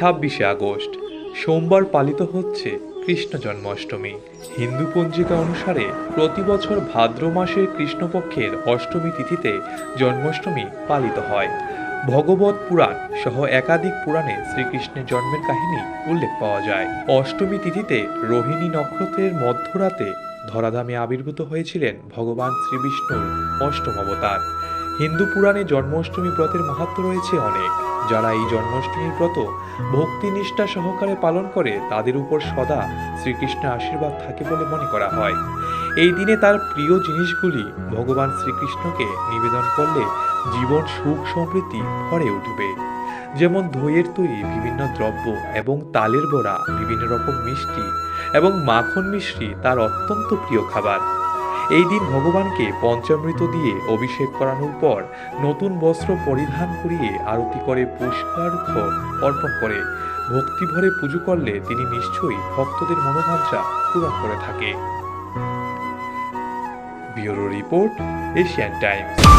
ছাব্বিশে আগস্ট। সোমবার পালিত হচ্ছে কৃষ্ণ জন্মাষ্টমী। হিন্দু পঞ্জিকা অনুসারে প্রতি বছর ভাদ্র মাসের কৃষ্ণপক্ষের অষ্টমী তিথিতে জন্মাষ্টমী পালিত হয়। ভগবত পুরাণ সহ একাধিক পুরাণে শ্রীকৃষ্ণের জন্মের কাহিনী উল্লেখ পাওয়া যায়। অষ্টমী তিথিতে রোহিণী নক্ষত্রের মধ্যরাতে ধরাধামে আবির্ভূত হয়েছিলেন ভগবান শ্রীবিষ্ণুর অষ্টম অবতার। হিন্দু পুরাণে জন্মাষ্টমী ব্রতের মাহাত্ম রয়েছে অনেক। যারা এই জন্মাষ্টমীর ব্রত ভক্তি নিষ্ঠা সহকারে পালন করে, তাদের উপর সদা শ্রীকৃষ্ণের আশীর্বাদ থাকে বলে মনে করা হয়। এই দিনে তার প্রিয় জিনিসগুলি ভগবান শ্রীকৃষ্ণকে নিবেদন করলে জীবন সুখ সমৃদ্ধি ভরে উঠবে। যেমন দইয়ের তৈরি বিভিন্ন দ্রব্য এবং তালের বড়া, বিভিন্ন রকম মিষ্টি এবং মাখন মিষ্টি তার অত্যন্ত প্রিয় খাবার। এই দিন ভগবানকে পঞ্চামৃত দিয়ে অভিষেক করানোর পর নতুন বস্ত্র পরিধান করিয়ে আরতি করে পুষ্পার্ঘ অর্পণ করে। ভক্তিভরে পুজো করলে তিনি নিশ্চয়ই ভক্তদের মনোবাঞ্ছা পূরণ করে থাকে। Bureau report, Asian Times.